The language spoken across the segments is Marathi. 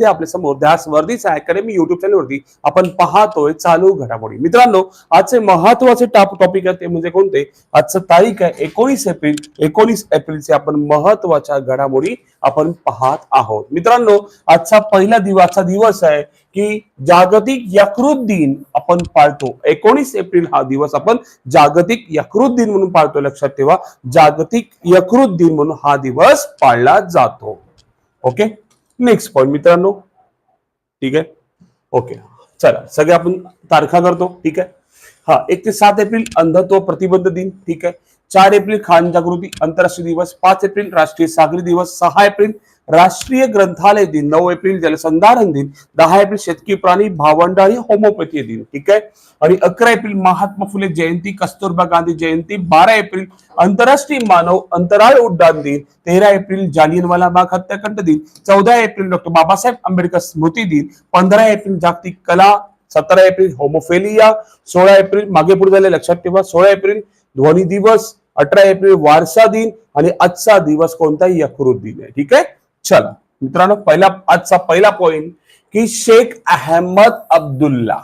ते आपल्यासमोर. ध्यास वर्धीच अकॅडमी युट्यूब चॅनलवरती आपण पाहतोय चालू घडामोडी. मित्रांनो आजचे महत्त्वाचे टॉप टॉपिक आहे ते म्हणजे कोणते? आजचं तारीख आहे एकोणीस एप्रिल. एकोणीस एप्रिलचे आपण महत्त्वाच्या घडामोडी आपण पाहत आहोत. मित्रांनो आजचा पहिला दिवसचा दिवस आहे की जागतिक यकृत दिन आपण पाळतो. एकोणीस एप्रिल हा दिवस आपण जागतिक यकृत दिन म्हणून पाळतो लक्षात ठेवा जागतिक यकृत दिन म्हणून हा दिवस पाळला जातो. ओके नेक्स्ट पॉइंट मित्रांनो. ठीक आहे? ओके चला सगळे आपण तारखा करतो ठीक आहे? हा एक ते सात एप्रिल अंधत्व प्रतिबंध दिन. ठीक आहे? चार एप्रिल खान जागृती आंतरराष्ट्रीय दिवस पाच एप्रिल राष्ट्रीय सागरी दिवस सहा एप्रिल राष्ट्रीय ग्रंथालय दिन नऊ एप्रिल जलसंधारण दिन दहा एप्रिल शेतकी प्राणी भावंड आणि होमोपॅथी दिन ठीक आहे? आणि अकरा एप्रिल महात्मा फुले जयंती कस्तुरबा गांधी जयंती बारा एप्रिल आंतरराष्ट्रीय मानव अंतराळ उड्डाण दिन तेरा एप्रिल जालियनवाला बाग हत्याकांड दिन चौदा एप्रिल डॉक्टर बाबासाहेब आंबेडकर स्मृती दिन पंधरा एप्रिल जागतिक कला सतरा एप्रिल होमोफेलिया सोळा एप्रिल मागे पुढे झाले लक्षात ठेवा सोळा एप्रिल ध्वनी दिवस अठरा एप्रिल वारसा दिन आणि आजचा दिवस कोणताही यकृत दिन आहे. ठीक आहे? चला. मित्रांनो पहिला आजचा पहिला पॉइंट की शेख अहमद अब्दुल्ला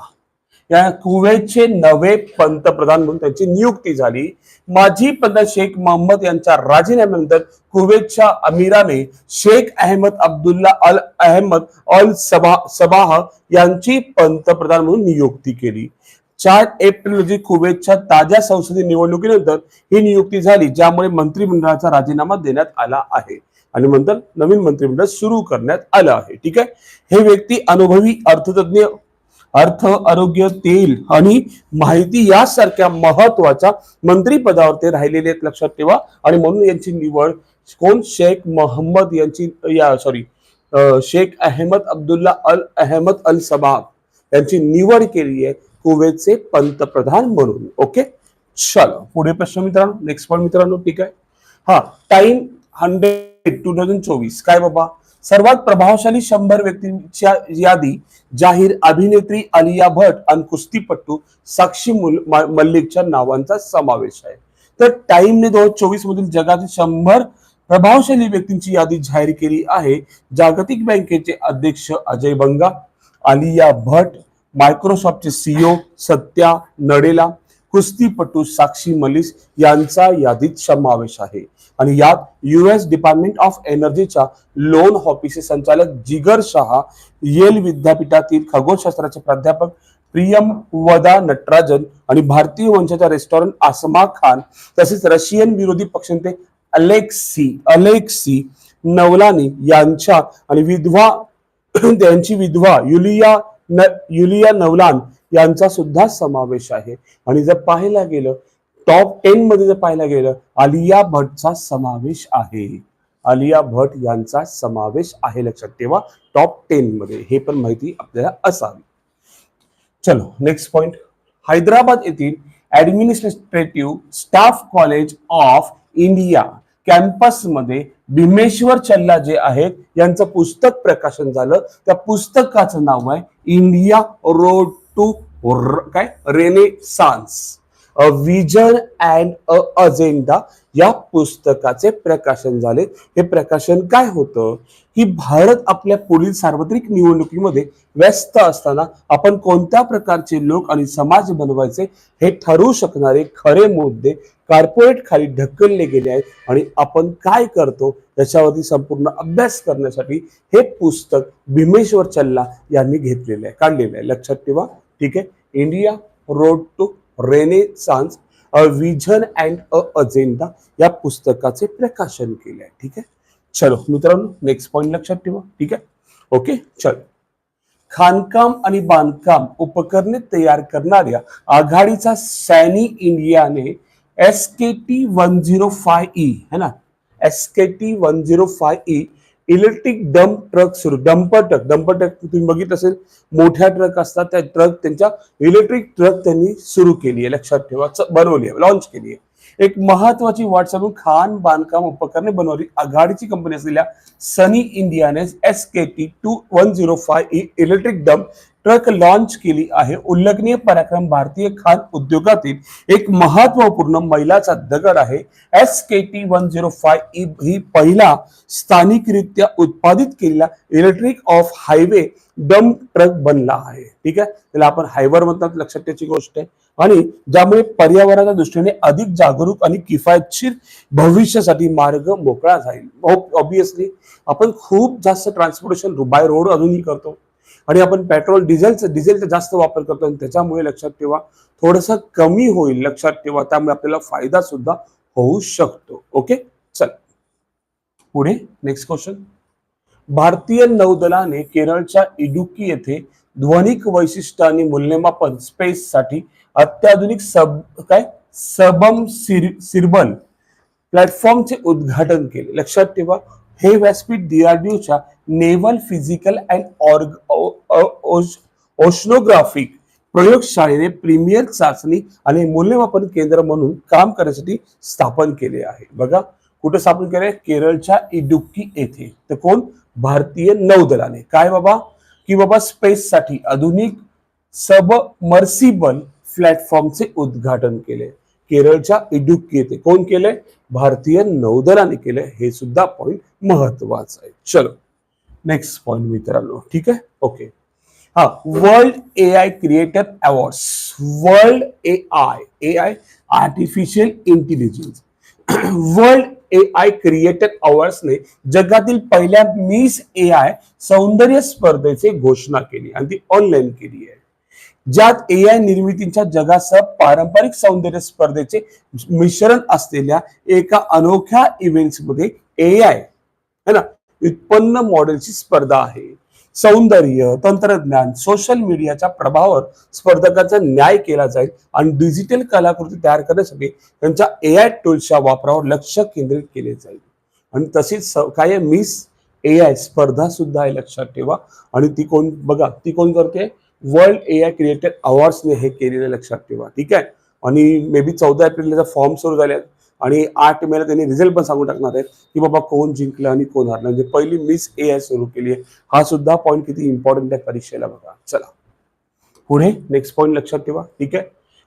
या कुवेतचे नवे पंतप्रधान म्हणून त्यांची नियुक्ती झाली. माजी पंतप्रधान शेख मोहम्मद यांच्या राजीनाम्यानंतर कुवेतच्या अमीराने Sheikh Ahmad Abdullah Al Ahmad Al Saba Sabah यांची पंतप्रधान म्हणून नियुक्ती केली. चार एप्रिल रोजी कुवेतच्या ताज्या संसदीय निवडणुकीनंतर ही नियुक्ती झाली ज्यामुळे मंत्रिमंडळाचा राजीनामा देण्यात आला आहे. आणि नंतर नवीन मंत्रिमंडळ सुरू करण्यात आलं आहे. ठीक आहे? हे व्यक्ती अनुभवी अर्थतज्ञ अर्थ आरोग्य तेल आणि माहिती यासारख्या महत्त्वाच्या मंत्रीपदावर ते राहिलेले आहेत लक्षात ठेवा. आणि म्हणून यांची निवड कोण? शेख मोहम्मद यांची या sorry Sheikh Ahmad Abdullah Al Ahmad Al Sabah यांची निवड केली आहे. कुवेतचे पंतप्रधान म्हणून. ओके चलो पुढे प्रश्न मित्रांनो नेक्स्ट पॉईंट मित्रांनो ठीक आहे? हा टाइम हंड्रेड टू थाउजंड चोवीस. काय बाबा? सर्वात प्रभावशाली शंभर व्यक्तींच्या यादी जाहीर अभिनेत्री आलिया भट आणि कुस्तीपट्टू साक्षी मल्लिकच्या नावांचा समावेश आहे. तर टाइमने दोन हजार चोवीस मधील जगातील शंभर प्रभावशाली व्यक्तींची यादी जाहीर केली आहे जागतिक बँकेचे अध्यक्ष अजय बंगा आलिया भट मायक्रोसॉफ्टचे सीईओ सत्या नडेला कुस्तीपटू साक्षी मलिस यांचा यादीत समावेश आहे. आणि यात युएस डिपार्टमेंट ऑफ एनर्जीच्या लोन ऑफिसचे संचालक जिगर शहा येल विद्यापीठातील खगोलशास्त्राचे प्राध्यापक प्रियम वदा नटराजन आणि भारतीय वंशाच्या रेस्टॉरंट आसमा खान तसेच रशियन विरोधी पक्षनेते अलेक्सी अलेक्सी नवलानी यांच्या आणि विधवा त्यांची विधवा युलिया न युलिया नवलान यांचा सुद्धा समावेश आहे. आणि जर पाहायला गेलं टॉप टेन मध्ये जर पाहायला गेलं आलिया भटचा समावेश आहे. आलिया भट यांचा समावेश आहे. लक्षात ठेवा टॉप टेन मध्ये. हे पण माहिती आपल्याला असावी. चलो नेक्स्ट पॉइंट हैदराबाद येथील administrative staff college of India कॅम्पसमध्ये भीमेश्वर चल्ला जे आहेत यांचं पुस्तक प्रकाशन झालं. त्या पुस्तकाचं नाव आहे इंडिया रोड टू काय? Renaissance a vision and a agenda या पुस्तकाचे प्रकाशन झाले. हे प्रकाशन काय होतं? की भारत आपल्या पुढील सार्वत्रिक निवडणुकीमध्ये व्यस्त असताना आपण कोणत्या प्रकारचे लोक आणि समाज बनवायचे हे ठरवू शकणारे खरे मुद्दे कॉर्पोरेट खाली ढकलले गेले आहेत. आणि आपण काय करतो? याच्यावरती संपूर्ण अभ्यास करण्यासाठी हे पुस्तक भीमेश्वर चल्ला यांनी घेतलेलं आहे काढलेलं आहे. लक्षात ठेवा. ठीक आहे? India road to renaissance a vision and a agenda या पुस्तकाचे प्रकाशन केले आहे ठीक आहे? चलो मित्रांनो नेक्स्ट पॉइंट लक्षात ठेवा. ठीक आहे? ओके चलो. खाणकाम आणि बांधकाम उपकरणे तयार करणाऱ्या आघाडीचा सॅनी इंडियाने S K T one zero five E है ना? S K T one zero five E electric dump truck सुरू डंपर ट्रक डंपर ट्रक तुम्ही बघितलं असेल मोठ्या ट्रक असतात त्या ट्रक त्यांच्या इलेक्ट्रिक ट्रक त्यांनी सुरू केली आहे लक्षात ठेवा बनवली आहे लॉन्च केली आहे. एक महत्वाची वाटचाल खान बांधकाम उपकरणे बनवली आघाडीची कंपनी असलेल्या सनी इंडियाने S K T two one zero five electric dump truck launch केली आहे. उल्लेखनीय पराक्रम भारतीय खान उद्योगातील एक महत्त्वपूर्ण मैलाचा दगड आहे. S K T one zero five ही पहिला स्थानिकरित्या उत्पादित केलेला electric off highway dump truck बनला आहे. ठीक आहे? त्याला आपण हायवर म्हणतात लक्षात त्याची गोष्ट आहे. आणि ज्यामुळे पर्यावरणाच्या दृष्टीने अधिक जागरूक आणि किफायतशीर भविष्यासाठी मार्ग मोकळा जाईल. ऑब्विसली आपण खूप जास्त ट्रान्सपोर्टेशन बाय रोड अजूनही करतो. आणि आपण पेट्रोल डिझेलचा डिझेलचा जास्त वापर करतो आणि त्याच्यामुळे लक्षात ठेवा थोडंसं कमी होईल लक्षात ठेवा त्यामुळे आपल्याला फायदा सुद्धा होऊ शकतो. ओके? चल. पुढे नेक्स्ट क्वेश्चन भारतीय नौदलाने केरळच्या इडुकी येथे ध्वनिक वैशिष्ट्य आणि मूल्यमापन स्पेस साठी अत्याधुनिक सब काय? सबम सिर सिरबल प्लॅटफॉर्मचे उद्घाटन केले. लक्षात ठेवा हे व्यासपीठ डीआरडीओच्या naval physical and org oceanographic प्रयोगशाळेने premier चाचणी आणि मूल्यमापन केंद्र म्हणून काम करण्यासाठी स्थापन केले आहे. बघा कुठे स्थापन केले केरळच्या इडुक्की येथे. तर कोण? भारतीय नौदलाने. काय बाबा? की बाबा स्पेससाठी आधुनिक सबमर्सिबल प्लॅटफॉर्मचे उद्घाटन केले. केरळच्या इडुक्की येथे कोण केले भारतीय नौदलाने केले हे सुद्धा पॉइंट महत्वाचं आहे. चलो. नेक्स्ट पॉइंट मित्रांनो ठीक आहे? ओके हा world A I creator awards world A I A I artificial intelligence world A I creator अवॉर्ड्सने जगातील पहिल्या मिस ए आय सौंदर्य स्पर्धेची घोषणा केली आणि ती ऑनलाईन केली आहे. ज्यात ए आय निर्मितीच्या जगासह पारंपरिक सौंदर्य स्पर्धेचे मिश्रण असलेल्या एका अनोख्या इव्हेंट्समध्ये ए आय है ना? उत्पन्न मॉडेलची स्पर्धा आहे. सौंदर्य तंत्रज्ञान सोशल मीडियाच्या प्रभावावर स्पर्धकांचा न्याय केला जाईल आणि डिजिटल कलाकृती तयार करण्यासाठी त्यांच्या ए आय टूल्सच्या वापरावर लक्ष केंद्रित केले जाईल. आणि तशीच स- काय मिस ए आय स्पर्धा सुद्धा आहे लक्षात ठेवा. आणि ती कोण बघा ती कोण करते? वर्ल्ड ए आय क्रिएटेड अवॉर्ड्सने हे केलेलं लक्षात ठेवा. ठीक आहे? आणि मे बी चौदा एप्रिलला फॉर्म सुरू झाले. आहेत आणि आठ मेला त्यांनी रिझल्ट पण सांगून टाकणार आहेत की बाबा कोण जिंकलं आणि कोण हारलं. म्हणजे पहिली मिस ए आय सुरू केली आहे. हा सुद्धा पॉईंट किती इम्पॉर्टंट आहे परीक्षेला बघा. चला. पुढे नेक्स्ट पॉईंट लक्षात ठेवा. ठीक आहे?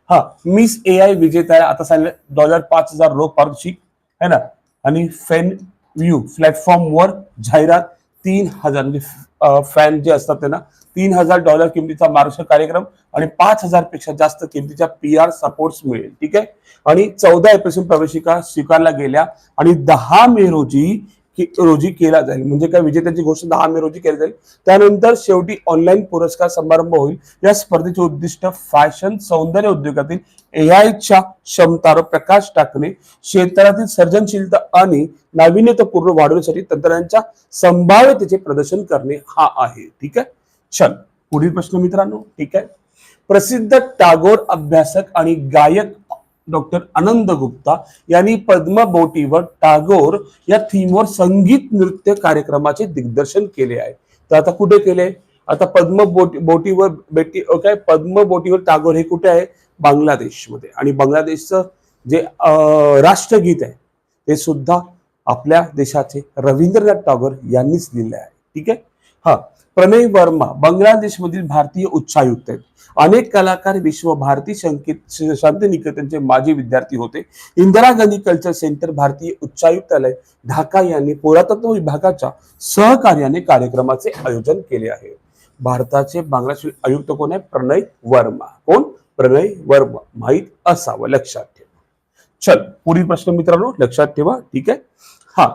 हा मिस ए आय विजेता आहे आता सांगितलं डॉलर पाच हजार रोख पारितोषिक है ना? आणि फेन व्ह्यू प्लॅटफॉर्मवर जाहिरात तीन हजार म्हणजे फॅन जे असतात त्यांना तीन हजार डॉलर किमतीचा मार्गदर्शक कार्यक्रम आणि पाच हजारपेक्षा जास्त किमतीच्या पी आर सपोर्ट्स मिळेल ठीक आहे? आणि चौदा एप्रिल प्रवेशिका स्वीकारल्या गेल्या आणि दहा मे रोजी रोजी केला जाईल. म्हणजे काय विजेत्याची घोषणा दहा मे रोजी केली जाईल. त्यानंतर शेवटी ऑनलाईन पुरस्कार समारंभ होईल. या स्पर्धेचे उद्दिष्ट फॅशन सौंदर्य उद्योगातील एआयच्या क्षमतावर प्रकाश टाकणे क्षेत्रातील सर्जनशीलता आणि नाविन्यतापूर्ण वाढवण्यासाठी तंत्रज्ञांच्या संभाव्यतेचे प्रदर्शन करणे हा आहे. ठीक आहे? चल पुढील प्रश्न मित्रांनो. ठीक आहे? प्रसिद्ध टागोर अभ्यासक आणि गायक डॉक्टर आनंद गुप्ता यांनी पद्मबोटीवर टागोर या थीमवर संगीत नृत्य कार्यक्रमाचे दिग्दर्शन केले आहे. तर आता कुठे केले? आता पद्म बोटी बोटीवर बेटी काय? पद्म बोटीवर टागोर हे कुठे आहे? बांगलादेशमध्ये. आणि बांगलादेशचं जे राष्ट्रगीत आहे ते सुद्धा आपल्या देशाचे रवींद्रनाथ टागोर यांनीच लिहिले आहे. ठीक आहे? हा प्रणय वर्मा बांगलादेशमधील भारतीय उच्चायुक्त आहेत. अनेक कलाकार विश्व भारती संकेत शांतिनिकेतनचे माजी विद्यार्थी होते. इंदिरा गांधी कल्चर सेंटर भारतीय उच्चायुक्तालय ढाका यांनी पुरातत्व विभागाच्या सहकार्याने कार्यक्रमाचे आयोजन केले आहे. भारताचे बांगलादेश आयुक्त कोण आहे? प्रणय वर्मा. कोण? प्रणय वर्मा. माहीत असावं लक्षात ठेवा. चल पुढील प्रश्न मित्रांनो लक्षात ठेवा. ठीक आहे? हा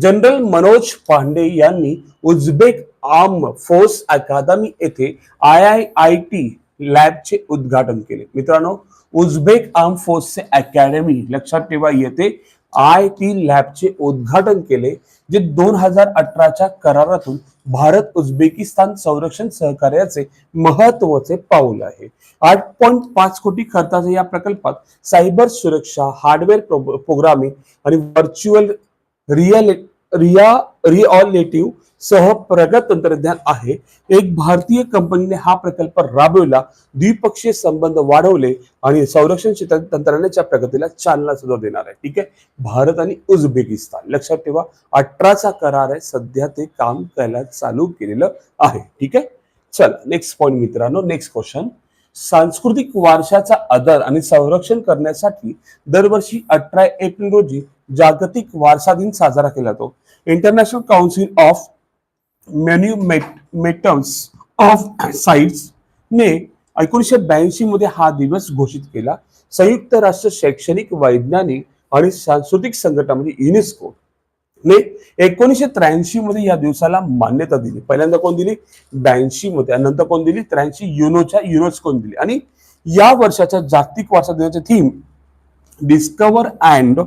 जनरल मनोज पांडे यांनी उझबेक आर्म फोर्स अकादमी येथे आय आय आय टी लॅबचे उद्घाटन केले. मित्रांनो उझबेक आर्म फोर्सचे अकॅडमी लक्षात ठेवा येथे आय टी लॅबचे उद्घाटन केले जे दोन हजार अठराच्या करारातून भारत उझबेकिस्तान संरक्षण सहकार्याचे महत्त्वाचे पाऊल आहे. आठ पॉईंट पाच कोटी खर्चाच्या या प्रकल्पात सायबर सुरक्षा हार्डवेअर प्रोग्रामिंग आणि व्हर्च्युअल रिअल रिया रिऑलेटिव्ह सह प्रगत तंत्रज्ञान आहे. एक भारतीय कंपनीने हा प्रकल्प राबविला. द्विपक्षीय संबंध वाढवले आणि संरक्षण क्षेत्रात तंत्रज्ञानाच्या प्रगतीला चालना सुद्धा देणार आहे. ठीक आहे? भारत आणि उझबेकिस्तान. लक्षात ठेवा अठराचा करार आहे. सध्या ते काम करायला चालू केलेलं आहे. ठीक आहे? चल नेक्स्ट पॉईंट मित्रांनो नेक्स्ट क्वेश्चन सांस्कृतिक वारशाचा आदर आणि संरक्षण करण्यासाठी दरवर्षी अठरा एप्रिल रोजी जागतिक वारसा दिन साजरा केला जातो. International council of monuments of sites ने एकोणीसशे ब्याऐंशी मध्ये हा दिवस घोषित केला. संयुक्त राष्ट्र शैक्षणिक वैज्ञानिक आणि सांस्कृतिक संघटना म्हणजे युनेस्को ने एकोणीसशे त्र्याऐंशी मध्ये या दिवसाला मान्यता दिली. पहिल्यांदा कोण दिली? ब्याऐंशी मध्ये. आणि नंतर कोण दिली? त्र्याऐंशी युनोच्या युनेस्कोने दिली? आणि या वर्षाच्या जागतिक वारसा दिनाची थीम डिस्कवर अँड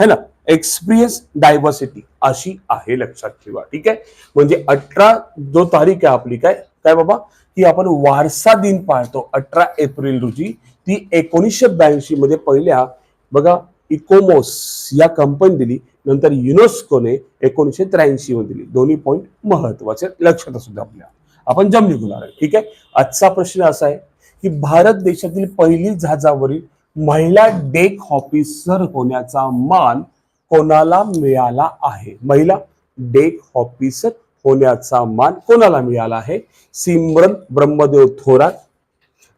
है ना? एक्सपिरियन्स डायव्हर्सिटी अशी आहे लक्षात ठेवा ठीक आहे? म्हणजे अठरा जो तारीख आहे आपली काय? काय बाबा? की आपण वारसा दिन पाळतो अठरा एप्रिल रोजी. ती एकोणीसशे ब्याऐंशी मध्ये पहिल्या बघा इकोमोस या कंपनी दिली. नंतर युनेस्कोने एकोणीसशे त्र्याऐंशी मध्ये दिली. दोन्ही पॉईंट महत्त्वाचे लक्षात असू द्या आपल्या. आपण जमली गुणार ठीक आहे? आजचा प्रश्न असा आहे की भारत देशातील पहिली जहाजावरील महिला डेक ऑफिसर होण्याचा मान कोणाला मिळाला आहे? महिला डेक ऑफिसर होण्याचा मान कोणाला मिळाला आहे? सिमरन ब्रह्मदेव थोरात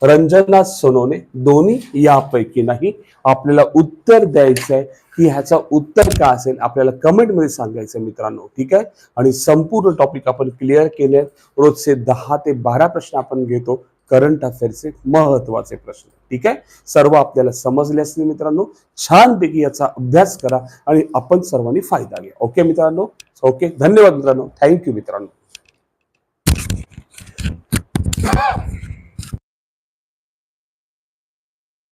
रंजना सोनोने दोन्ही यापैकी नाही. आपल्याला उत्तर द्यायचं आहे की ह्याचं उत्तर काय असेल? आपल्याला कमेंटमध्ये सांगायचं मित्रांनो ठीक आहे? आणि संपूर्ण टॉपिक आपण क्लिअर केले रोजचे दहा ते बारा प्रश्न आपण घेतो. करंट अफेअरचे महत्त्वाचे प्रश्न. ठीक आहे? सर्व आपल्याला समजले असतील मित्रांनो? छानपैकी याचा अभ्यास करा आणि आपण सर्वांनी फायदा घ्या. ओके मित्रांनो? ओके? धन्यवाद मित्रांनो. थँक्यू मित्रांनो.